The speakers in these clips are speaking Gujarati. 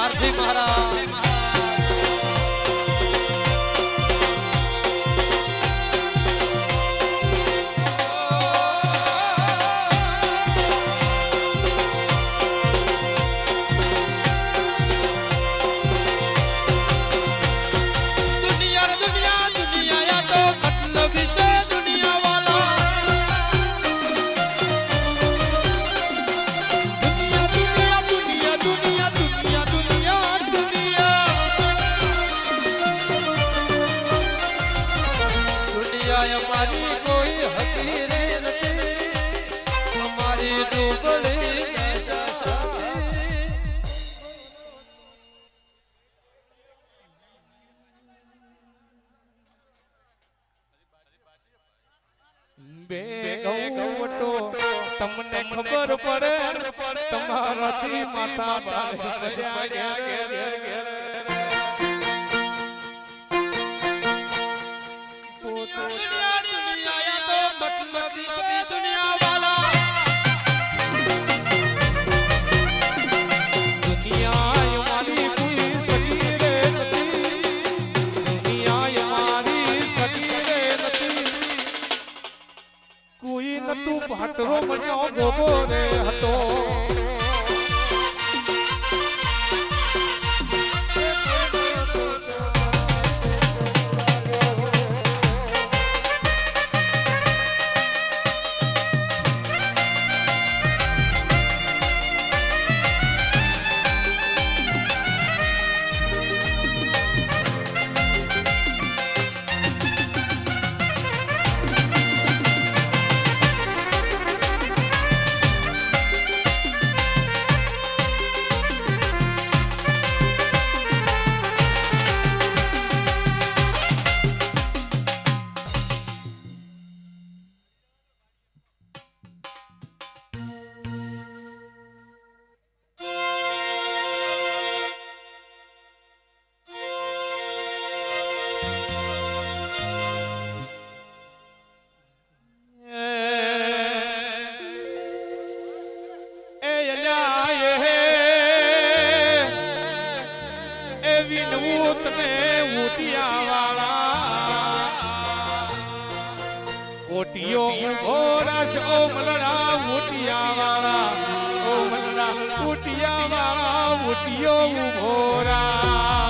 પારસી મહારાજ દયા મારી કોઈ હતી રે નથી. મારી દુબળી વિનવું તમે ઉટિયા વાળા ઓટિયો ઓરસ ઓ મલડા ઉટિયા વાળા ઓ મલડા ઉટિયા વાળા ઉટિયો ઉભોરા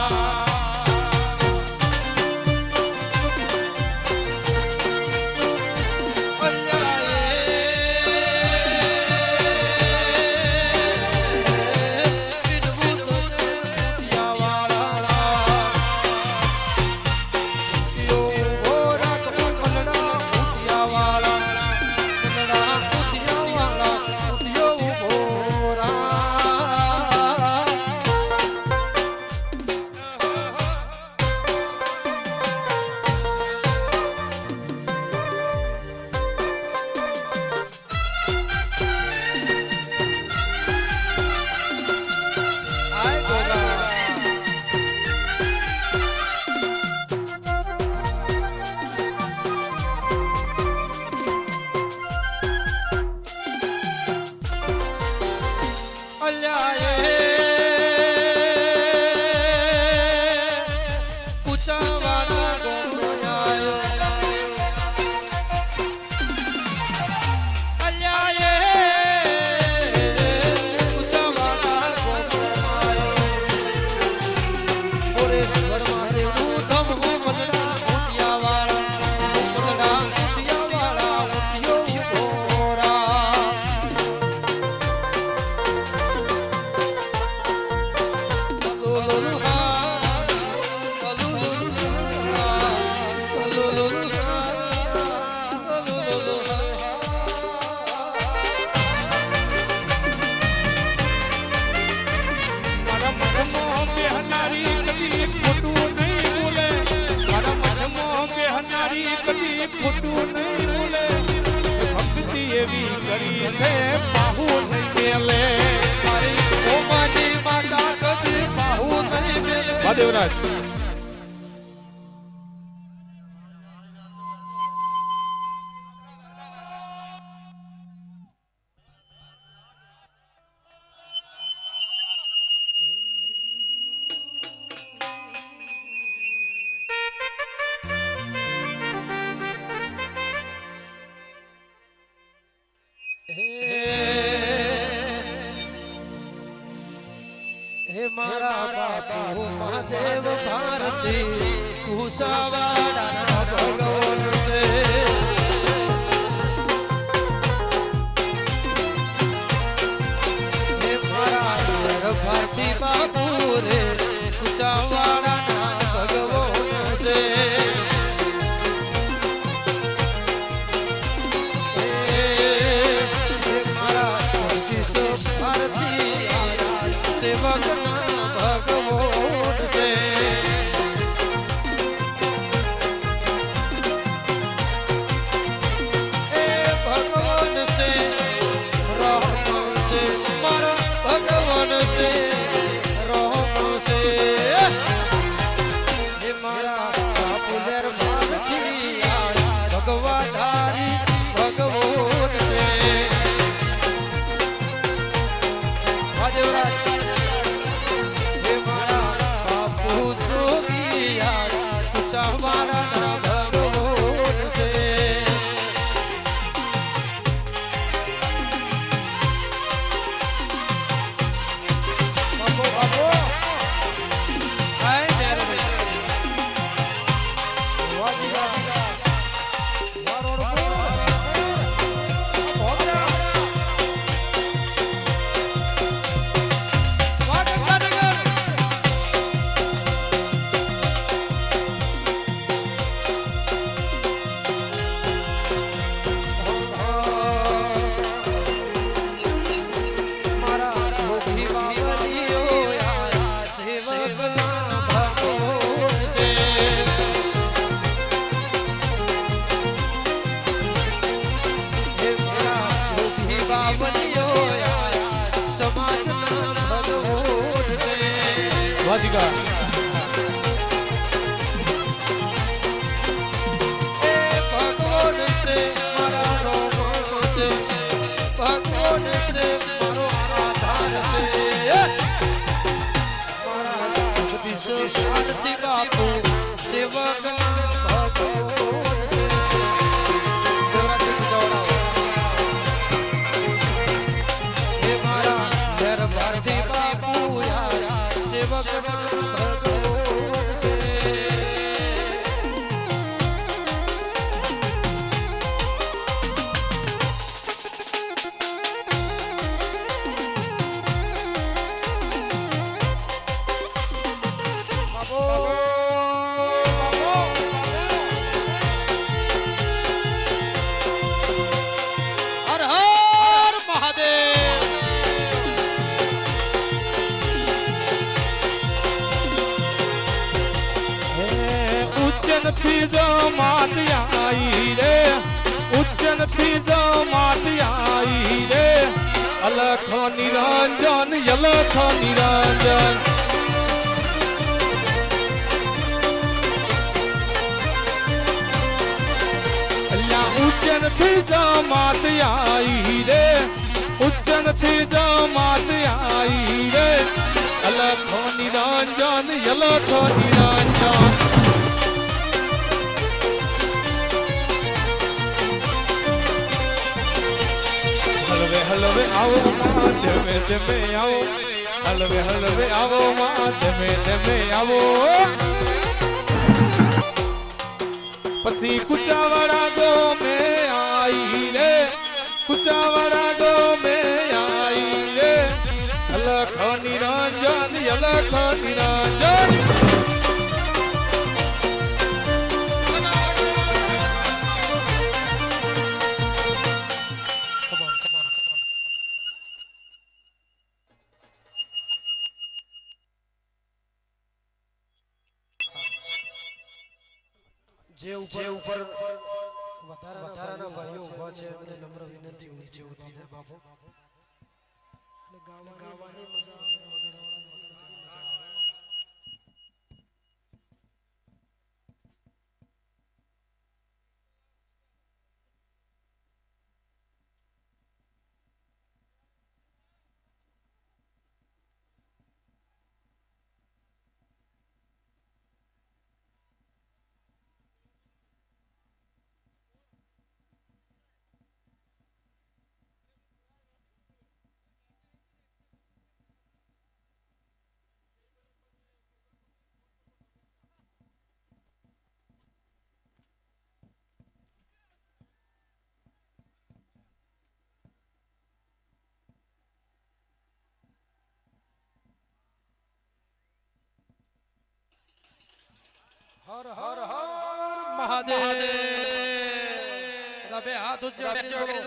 देवराज हे मारा बाबू महादेव भारती। कुशावाड़ा भगवान से। हे मारा भारती बाबू रे कुशावाड़ा What? Blessed. yalakha niranjan yalakha niranjan અલ્યા ઉજ્જૈનથી જમાત આઈ રે ઉજ્જૈનથી જમાત આઈ રે અલખો નિરંજન યલખો નિરંજન Hello, hello, hello, તમે તમે આવો, હલવે હલવે આવો માં તમે તમે આવો. પછી કુચાવાડા ગો મે આઈ રે, કુચાવાડા ગો મે આઈ રે. અલખ નિરંજન અલખ નિરંજન હર હર હર મહાદેવ. રબે હાથ ઉચ્ચ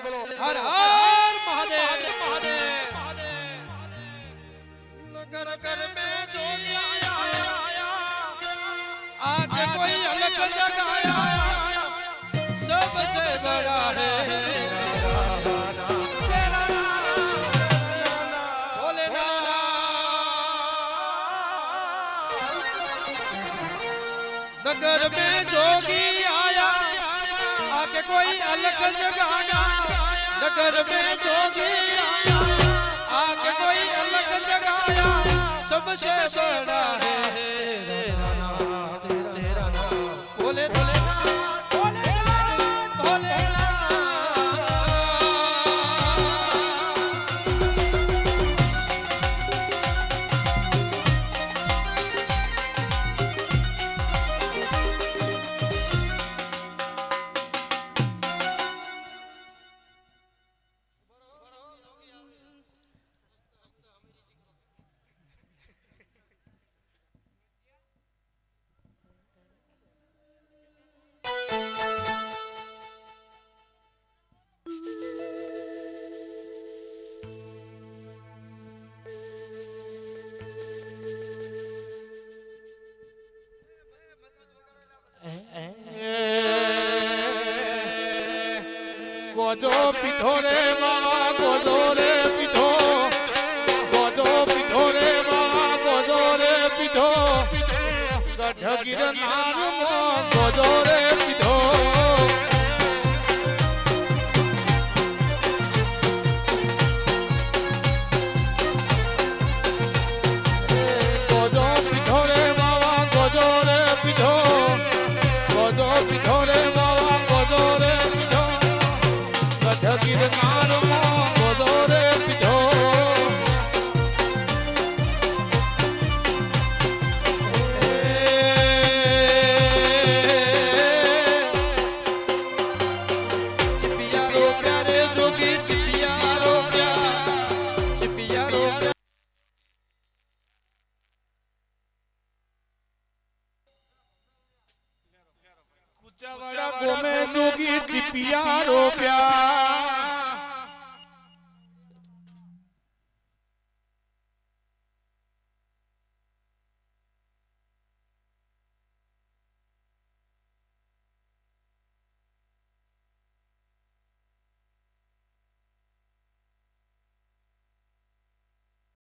બોલો. હર હર મહાદેવ. મહાદેવ નગર કર મે જોગી આયા. આજ કોઈ અલગ જગાયા સબ સે બડા રે नगर में जोगी आया आगे कोई अलग जगाया सबसे बड़ा है तेरा ગોજો પીઠો રે બાવા, ગોજો રે પીઠો. ગોજો પીઠો રે બાવા, ગોજો રે પીઠો. ગઢ ગિરનાર ગોજો રે પીઠો. કુચાવાડા ગોમે જોગી ટીપિયા રોપ્યા